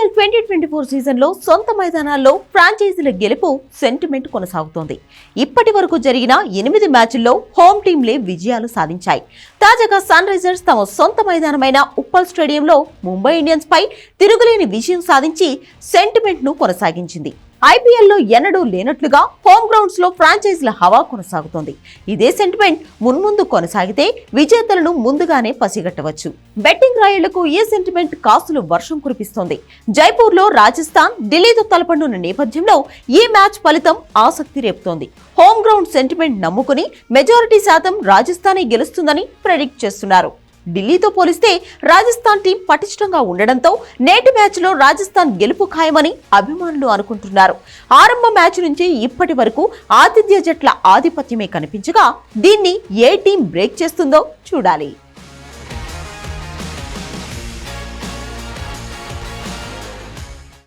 IPL twenty twenty four సీజన్లో సొంత మైదానాల్లో ఫ్రాంచైజీల గెలుపు సెంటిమెంట్ కొనసాగుతోంది. ఇప్పటి వరకు జరిగిన ఎనిమిది మ్యాచ్ల్లో హోమ్ టీంలే విజయాలు సాధించాయి. తాజాగా సన్ రైజర్స్ తమ సొంత మైదానమైన ఉప్పల్ స్టేడియంలో ముంబై ఇండియన్స్ పై తిరుగులేని విజయం సాధించి సెంటిమెంట్ను కొనసాగించింది. ఐపీఎల్లో ఎన్నడూ లేనట్లుగా హోమ్ గ్రౌండ్స్లో ఫ్రాంచైజీల హవా కొనసాగుతోంది. ఇదే సెంటిమెంట్ మున్ముందు కొనసాగితే విజేతలను ముందుగానే పసిగట్టవచ్చు. బెట్టింగ్ రాయళ్ళకు ఈ సెంటిమెంట్ కాసులు వర్షం కురిపిస్తోంది. జైపూర్లో రాజస్థాన్ ఢిల్లీతో తలపడిన నేపథ్యంలో ఈ మ్యాచ్ ఫలితం ఆసక్తి రేపుతోంది. హోమ్ గ్రౌండ్ సెంటిమెంట్ నమ్ముకుని మెజారిటీ శాతం రాజస్థానే గెలుస్తుందని ప్రెడిక్ట్ చేస్తున్నారు. ఢిల్లీతో పోలిస్తే రాజస్థాన్ టీం పటిష్టంగా ఉండడంతో నేటి మ్యాచ్లో రాజస్థాన్ గెలుపు ఖాయమని అభిమానులు అనుకుంటున్నారు. ఆరంభ మ్యాచ్ నుంచి ఇప్పటి వరకు ఆతిథ్య జట్ల ఆధిపత్యమే కనిపించగా దీన్ని ఏ టీం బ్రేక్ చేస్తుందో చూడాలి.